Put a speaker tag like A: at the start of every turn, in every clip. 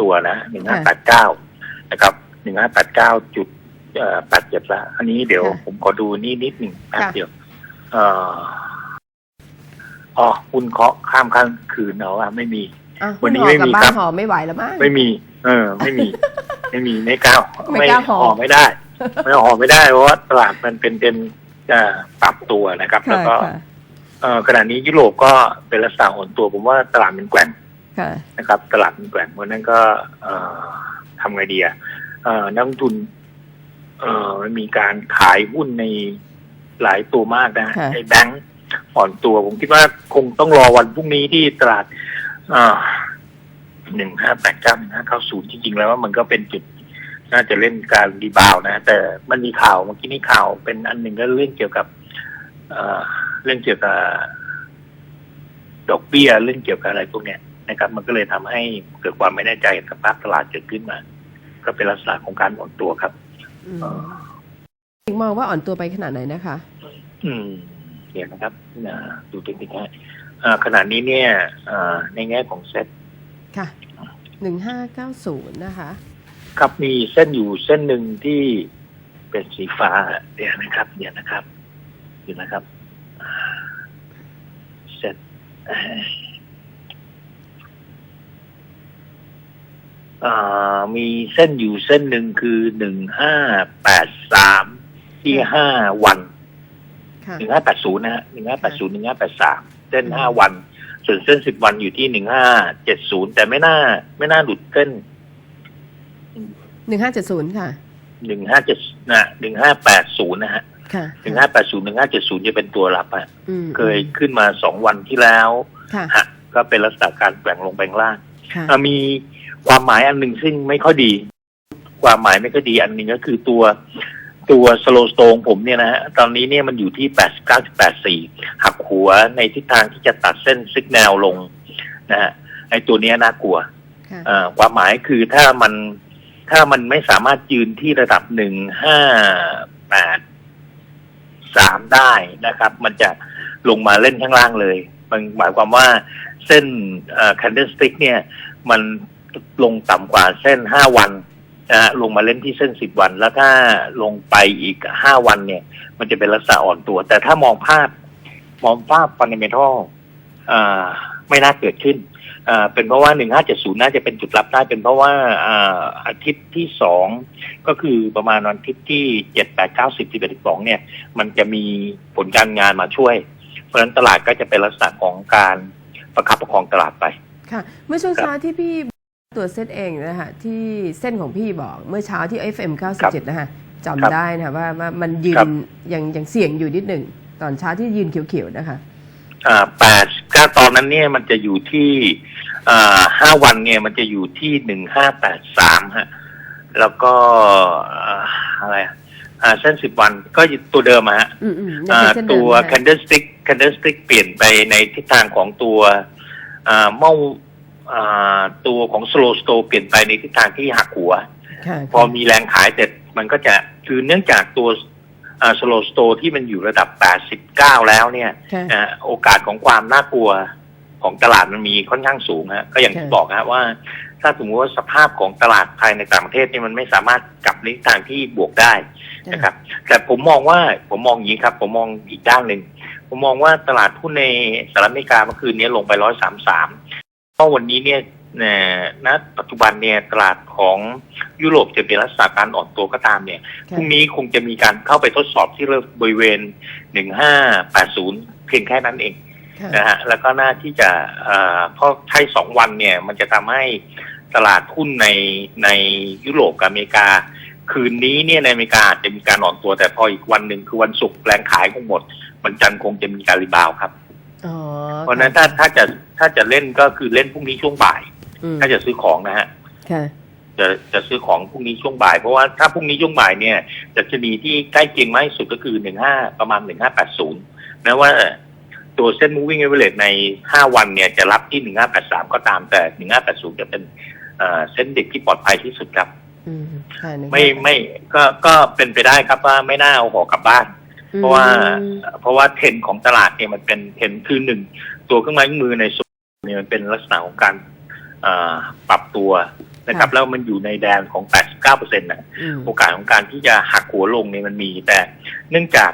A: ตัวนะหนึ่งห้าแปดเก้านะครับหนึ่งห้าแปดเก้าจุดแปดเจ็ดละอันนี้เดี๋ยว
B: ค่ะ
A: ผมขอดูนี่นิดหนึ่งแป๊บ
B: ค่ะ
A: เดียวเอ่ออ๋อคุณเคาะข้ามข้างคืนเอาว่าไม่มี
B: อะ
A: วันนี้
B: ห่อ
A: ไม่
B: กลั
A: มี
B: บ้า
A: ครั
B: น
A: บ
B: ห่อไม่ไหวแล้วมั้ง
A: ไม่มี เออ ไม่มี ไม่มีไม่กล้า
B: ไม่กล้าห่อ
A: ไม่ได้ ไม่ห่อไม่ได้เพราะว่าตลาดมันเป็นเป็นจะปรับตัวนะครับ แล้ว
B: ค่ะ
A: ก็
B: ค่ะ
A: เอ่อขณะนี้ยุโรปก็เป็นลักษณะอ่อนตัวผมว่าตลาดมันแกว่ง
B: ค่ะ
A: นะครับ ตลาดมันแกว่งเพราะฉะนั้นก็เอ่อทำไงดีอะเอ่อนักลงทุนเอ่อมันมีการขายหุ้นในหลายตัวมากนะ
B: ค่ะ
A: ไอ้แบงก์อ่อนตัว ผมคิดว่าคงต้องรอวันพรุ่งนี้ที่ตลาดหนึ่งห้าแปดเก้าหนึ่งห้าเก้าศูนย์จริง ๆ แล้วว่ามันก็เป็นจุดน่าจะเล่นการรีบาวด์นะ แต่มันมีข่าวเมื่อกี้นี้ข่าวเป็นอันหนึ่งก็เรื่องเกี่ยวกับเอ่อเรื่องเกี่ยวกับดอกเบี้ยเรื่องเกี่ยวกับอะไรพวกเนี้ย นะครับ มันก็เลยทำให้เกิดความไม่แน่ใจกับภาพตลาดเกิดขึ้นมา ก็เป็นลักษณะของการอ่อนตัวครับ
B: อืมถึงมองว่าอ่อนตัวไปขนาดไหนนะคะ
A: อืมเดี๋ยวนะครับนะดูเทคนิคฮะอ่าขณะนี้เนี่ยอ่าในแง่ของเซ็ต
B: ค่ะหนึ่งห้าเก้าศูนย์นะคะ
A: ครับมีเส้นอยู่เส้นหนึ่งที่เป็นสีฟ้าเดี๋ยวนะครับเดี๋ยวนะครับเดี๋ยวนะครับอ่าเส้นเอ่ออ่า มีเส้นอยู่เส้นหนึ่งคือหนึ่งห้าแปดสามที่ห้าวัน
B: ค่ะ
A: หนึ่งห้าแปดศูนย์นะฮะหนึ่งห้าแปดศูนย์หนึ่งห้าแปดสามเส้นห้าวัน ส่วนเส้นสิบวันอยู่ที่หนึ่งห้าเจ็ดศูนย์แต่ไม่น่า ไม่น่าหลุดเส้น
B: หนึ่งห้าเจ็ดศูนย์ค่ะ
A: หนึ่งห้าเจ็ดนะหนึ่งห้าแปดศูนย์นะฮะ
B: ค่ะ
A: หนึ่งห้าแปดศูนย์หนึ่งห้าเจ็ดศูนย์จะเป็นตัวรับอะ
B: อืม
A: เคยขึ้นมาสองวันที่แล้ว
B: ค่ะ
A: ฮะก็เป็นลักษณะการแบ่งลงแบ่งล่าง
B: ค่ะ
A: อะมี ความหมายอันหนึ่งซึ่งไม่ค่อยดี ความหมายไม่ค่อยดีอันหนึ่งก็คือตัวตัวสโลสโตงผมเนี่ยนะฮะตอนนี้เนี่ยมันอยู่ที่แปดสิบเก้าจุดแปดสี่หักหัวในทิศทางที่จะตัดเส้นซิกแนลลงนะฮะไอ้ตัวเนี้ยน่ากลัว
B: ค่ะ
A: อ่าความหมายคือถ้ามันถ้ามันไม่สามารถยืนที่ระดับหนึ่งห้าแปดสามได้นะครับ มันจะลงมาเล่นข้างล่างเลย มันหมายความว่าเส้นคันเด l สติกเนี่ย มัน ลงต่ำกว่าเส้นห้าวันนะฮะลงมาเล่นที่เส้นสิบวัน แล้วถ้าลงไปอีกห้าวันเนี่ย มันจะเป็นลักษณะอ่อนตัว แต่ถ้ามองภาพ มองภาพฟันเดเมทัลอ่าไม่น่าเกิดขึ้นอ่าเป็นเพราะว่าหนึ่งห้าเจ็ดศูนย์น่าจะเป็นจุดรับได้ เป็นเพราะว่าอ่าอาทิตย์ที่สองก็คือประมาณวันอาทิตย์ที่เจ็ดแปดเก้าสิบสิบเอ็ดสิบสองเนี่ย มันจะมีผลการงานมาช่วย เพราะฉะนั้นตลาดก็จะเป็นลักษณะของการประคับประคองตลาดไป
B: ค่ะ เมื่อช่วงเช้าที่พี่ ตัวเซตเองนะคะที่เส้นของพี่บอกเมื่อเช้าที่ FM
A: ครับ
B: 97 นะคะ
A: ครับ
B: จำได้นะคะว่าว่ามันยื
A: ครั
B: น
A: บ
B: ยังยังเสี่ยงอยู่นิดหนึ่ง ตอนเช้าที่ยืนเขียวๆนะคะ
A: อ่าแปดก้าตอนนั้นเนี่ยมันจะอยู่ที่อ่าห้าวันเนี่ยมันจะอยู่ที่หนึ่งห้าแปดสามฮะ แล้วก็อ่าอะไรอะอ่าเส้นสิบวันก็ตัวเดิมอะฮะ
B: อืมอืมยัง
A: อ่า
B: เป็นเส้นเดิ
A: ตั
B: ม
A: ว
B: นะคะ
A: candlestick candlestick เปลี่ยนไปในทิศทางของตัวอ่าเมาอ่า ตัวของ slow slow เปลี่ยนไปในทิศทางที่หักหัว
B: ค่ะ
A: พอมีแรงขายเสร็จมันก็จะคือเนื่องจากตัวอ่า slow slow ที่มันอยู่ระดับ 89 แล้วเนี่ย
B: ค่ะ
A: นะฮะโอกาสของความน่ากลัวของตลาดมันมีค่อนข้างสูงฮะก็อย่างที่
B: ค่ะ
A: บอกฮะว่า ถ้าสมมติว่าสภาพของตลาดภายในต่างประเทศนี่มันไม่สามารถกลับในทิศทางที่บวกได้นะครับ แต่ผมมองว่าผมมองอย่างนี้ครับ ผมมองอีกด้านหนึ่งผมมองว่าตลาดหุ้นในสหรัฐอเมริกาเมื่อคืนนี้ลงไปร้อยสามสาม เพราะวันนี้เนี่ยเอ่อณปัจจุบันเนี่ยตลาดของยุโรปจะเป็นลักษณะการอ่อนตัวก็ตามเนี่ยพ
B: ค่ะ
A: รุ่งนี้คงจะมีการเข้าไปทดสอบที่บริเวณหนึ่งห้าแปดศูนย์เพียงแค่นั้นเอง
B: ค่ะ
A: นะฮะแล้วก็น่าที่จะเอ่อเพราะใช้สองวันเนี่ย มันจะทำให้ตลาดหุ้นในในยุโรปกับอเมริกา คืนนี้เนี่ยในอเมริกาอาจจะมีการอ่อนตัวแต่พออีกวันหนึ่งคือวันศุกร์แรงขายคงหมดวันจันทร์คงจะมีการรีบาวด์ครับ
B: อ๋อ
A: เพราะฉะนั้นถ้าถ้าจะถ้าจะเล่นก็คือเล่นพรุ่งนี้ช่วงบ่าย
B: อืม
A: ถ้าจะซื้อของนะฮะ
B: ค่ะ
A: จะจะซื้อของพรุ่งนี้ช่วงบ่าย เพราะว่าถ้าพรุ่งนี้ช่วงบ่ายเนี่ยจะชนีที่ใกล้เคียงมากที่สุดก็คือหนึ่งห้าประมาณหนึ่งห้าแปดศูนย์นะว่าตัวเส้น moving average ในห้าวันเนี่ยจะรับที่หนึ่งห้าแปดสามก็ตามแต่หนึ่งห้าแปดศูนย์จะเป็นเอ่อเส้นเด็กที่ปลอดภัยที่สุดครับ
B: อืมค่ะหนึ่ง
A: ไม่ไม่ก็ก็เป็นไปได้ครับว่าไม่น่าเอาห่อกลับบ้าน เพราะว่า
B: อืม
A: เพราะว่าเทรนด์ของตลาดเนี่ยมันเป็นเทรนด์คือหนึ่งตัวเครื่องไม้เครื่องมือในโซนเนี่ยมันเป็นลักษณะของการอ่าปรับตัวนะครับ
B: ค่ะ
A: แล้วมันอยู่ในแดนของ 89%นะ
B: อืม
A: โอกาสของการที่จะหักหัวลงเนี่ยมันมีแต่ เนื่องจาก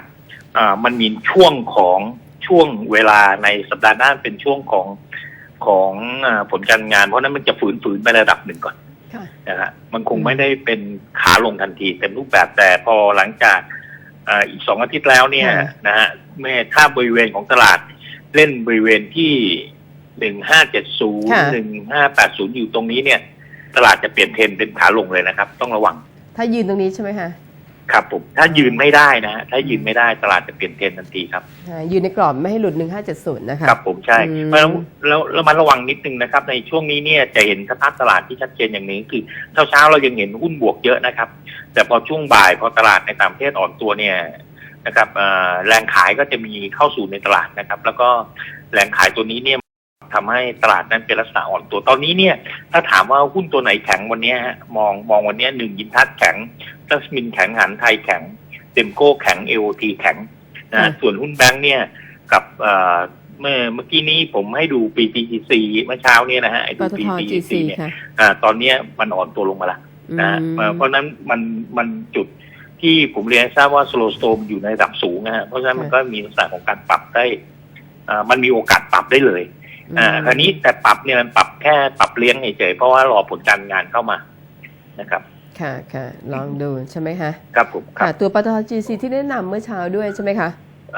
A: อ่ามันมีช่วงของช่วงเวลาในสัปดาห์หน้าเป็นช่วงของของอาผลการงาน เพราะฉะนั้นมันจะฝืนฝืนๆไประดับหนึ่งก่อน
B: ค่ะ
A: นะฮะมันคง
B: อืม
A: ไม่ได้เป็นขาลงทันทีเต็มรูปแบบแต่พอหลังจาก อ่าอีกสองอาทิตย์แล้วเนี่ยนะฮะแม่ถ้าบริเวณของตลาดเล่นบริเวณที่หนึ่งห้าเจ็ดศูนย์
B: ค่ะ
A: หนึ่งห้าแปดศูนย์อยู่ตรงนี้เนี่ย ตลาดจะเปลี่ยนเทรนด์เป็นขาลงเลยนะครับ ต้องระวัง
B: ถ้ายืนตรงนี้ใช่ไหมคะ
A: ครับผมถ้ายืนไม่ได้นะฮะถ้ายืนไม่ได้ตลาดจะเปลี่ยนเทรนด์ทันทีครับ
B: อ่ายืนในกรอบไม่ให้หลุด 1570 นะคะ
A: ครับผมใช่
B: อืม
A: เพราะฉะนั้นแล้วแล้วมันระวังนิดนึงนะครับ ในช่วงนี้เนี่ยจะเห็นสภาพตลาดที่ชัดเจนอย่างนี้คือเช้าเช้าๆเรายังเห็นหุ้นบวกเยอะนะครับ แต่พอช่วงบ่ายพอตลาดในต่างประเทศอ่อนตัวเนี่ยนะครับเอ่อแรงขายก็จะมีเข้าสู่ในตลาดนะครับ แล้วก็แรงขายตัวนี้เนี่ยทำให้ตลาดนั้นเป็นลักษณะอ่อนตัวตอนนี้เนี่ย ถ้าถามว่าหุ้นตัวไหนแข็งวันเนี้ยฮะมองมองวันเนี้ยหนึ่งยินทัศน์แข็ง ทัสมินแข็งหันไทยแข็งเต็มโก้แข็งเอโอทีแข็งนะฮะ
B: อืม
A: ส่วนหุ้นแบงค์เนี่ยกับเอ่อเมื่อเมื่อกี้นี้ผมให้ดู PTGC เมื่อเช้าเนี่ยนะฮะไอ้
B: ป
A: ดู
B: ตท
A: PTGC
B: GC
A: เนี่ย
B: ค่ะ
A: อ่าตอนเนี้ยมันอ่อนตัวลงมาละนะฮะ
B: อืม
A: เอ่อเพราะฉะนั้นมันมันจุดที่ผมเรียนให้ทราบว่า slow storm อยู่ในระดับสูงนะฮะเพราะฉะนั้นมันก็มีลักษณะของการปรับได้อ่ามันมีโอกาสปรับได้เลยอ่าคราวนี้แต่ปรับเนี่ยมันปรับแค่ปรับเลี้ยงเฉยๆเพราะว่ารอผลการงานเข้ามานะครับ
B: ค่ะค่ะลองดูใช่ไหมคะ
A: ครับผมครั
B: ค่ะ
A: บ
B: ตัวปตท GC ที่แนะนำเมื่อเช้าด้วยใช่ไหมคะ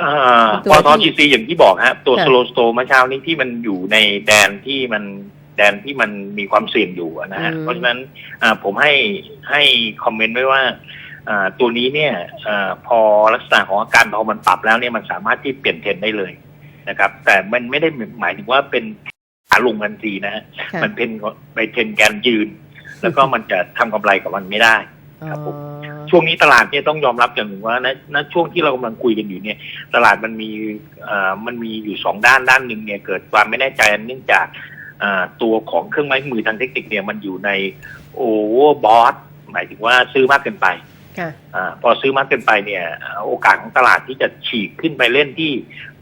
A: อ่า
B: ตัว
A: ปต
B: ที่
A: จีซีอย่างที่บอกฮะตัว
B: ค่ะ
A: สโลสโตเมื่อเช้านี้ที่มันอยู่ในแดนที่มันแดนที่มันมีความเสี่ยงอยู่อะนะฮะ
B: อืม
A: เพราะฉะนั้นอ่าผมให้ให้คอมเมนต์ไว้ว่าอ่าตัวนี้เนี่ยอาพอลักษณะของอาการพอมันปรับแล้วเนี่ยมันสามารถที่เปลี่ยนเทรนด์ได้เลยนะครับ แต่มันไม่ได้หมายถึงว่าเป็นขาลงทันทีนะฮะ
B: ค่ะ
A: มันเป็นไปเทรนด์แกนยืน แล้วก็มันจะทำกำไรกับมันไม่ได้ครับผม
B: อ๋อ
A: ช่วงนี้ตลาดเนี่ยต้องยอมรับอย่างหนึ่งว่าณณช่วงที่เรากำลังคุยกันอยู่เนี่ย ตลาดมันมีเอ่อมันมีอยู่สองด้านด้านหนึ่งเนี่ยเกิดความไม่แน่ใจเนื่องจากเอ่อตัวของเครื่องไม้มือทางเทคนิคเนี่ยมันอยู่ในโอเวอร์บอทหมายถึงว่าซื้อมากเกินไป
B: ค่ะ
A: อาพอซื้อมากเกินไปเนี่ยเอ่อโอกาสของตลาดที่จะฉีกขึ้นไปเล่นที่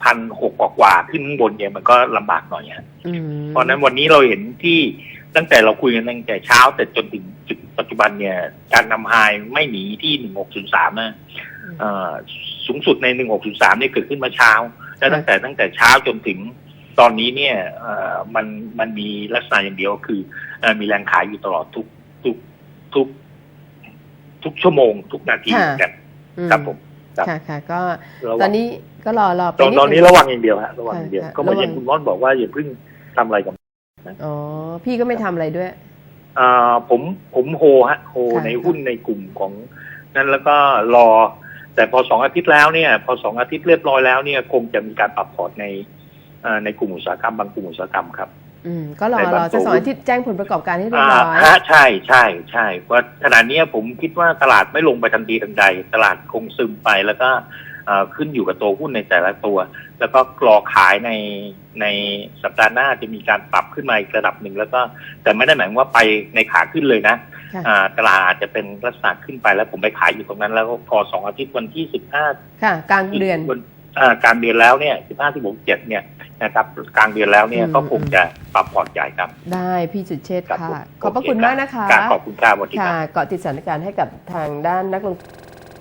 A: พันหกกว่าๆขึ้นข้างบนเนี่ยมันก็ลำบากหน่อยฮะ
B: อืม
A: เพราะฉะนั้นวันนี้เราเห็นที่ ตั้งแต่เราคุยกันตั้งแต่เช้าแต่จนถึงจุดปัจจุบันเนี่ย การนำไฮไม่หนีที่หนึ่งหกศูนย์สามนะเอ่อสูงสุดในหนึ่งหกศูนย์สามเนี่ยเกิดขึ้นมาเช้า แล้วตั้งแต่ตั้งแต่เช้าจนถึงตอนนี้เนี่ยเอ่อมันมันมีลักษณะอย่างเดียวคือเอ่อมีแรงขายอยู่ตลอดทุกทุกทุก ทุกชั่วโมง ทุกนาที
B: ค่ะ
A: เหมือนกัน
B: อืม
A: ครับผมครับ
B: ค่ะค่ะก็
A: ระวัง
B: ตอนนี้ก็รอรอไป
A: ตอน
B: ด
A: ตอนนี้
B: ง
A: ระวังอย่างเดียวฮะระวังอย่างเดียว
B: ค่ะ
A: ก็เหมือน
B: ระวัง
A: อย่างคุณม่อนบอกว่าอย่าเพิ่งทำอะไรกับ
B: อ๋อพี่ก็ไม่ทำอะไรด้วย
A: อ่าผมผมโฮฮะโฮ
B: ค่ะ
A: ในหุ้นในกลุ่มของนั้นแล้วก็รอ แต่พอสองอาทิตย์แล้วเนี่ย พอสองอาทิตย์เรียบร้อยแล้วเนี่ยคงจะมีการปรับพอร์ตในอ่าในกลุ่มอุตสาหกรรมบางกลุ่มอุตสาหกรรมครับ
B: อืมก็รอ
A: ใน
B: ร
A: บาง
B: อ
A: ตั
B: จะ
A: ว
B: สองอาทิตย์แจ้งผลประกอบการให้เรียบ
A: อ่า
B: ร้อย
A: ฮะใช่ใช่ใช่ว่าขณะเนี้ยผมคิดว่าตลาดไม่ลงไปทันทีทันใด ตลาดคงซึมไปแล้วก็อ่า ขึ้นอยู่กับตัวหุ้นในแต่ละตัว แล้วก็รอขายในในสัปดาห์หน้าจะมีการปรับขึ้นมาอีกระดับหนึ่งแล้วก็แต่ไม่ได้หมายความว่าไปในขาขึ้นเลยนะ
B: ค่ะ
A: อ่าตลาดอาจจะเป็นลักษณะขึ้นไปแล้วผมไปขายอยู่ตรงนั้น แล้วพอสองอาทิตย์วันที่สิบห้า
B: ค่ะกลางเดือน
A: วันอ่ากลางเดือนแล้วเนี่ยสิบห้าสิบหกเจ็ดเนี่ยนะครับกลางเดือนแล้วเนี่ย
B: อืม
A: ก็คงจะปรับพอร์ตใหญ่ครับ
B: ได้พี่สุดเชษฐ์
A: ครับ
B: ค่ะ
A: ผม
B: ขอบพระ
A: โเคุ
B: ณมากนะคะ
A: การขอบคุณครับสวัสดีค
B: ค่ะ
A: รับ
B: เกาะติดสถานการณ์ให้กับทางด้านนักลงทุน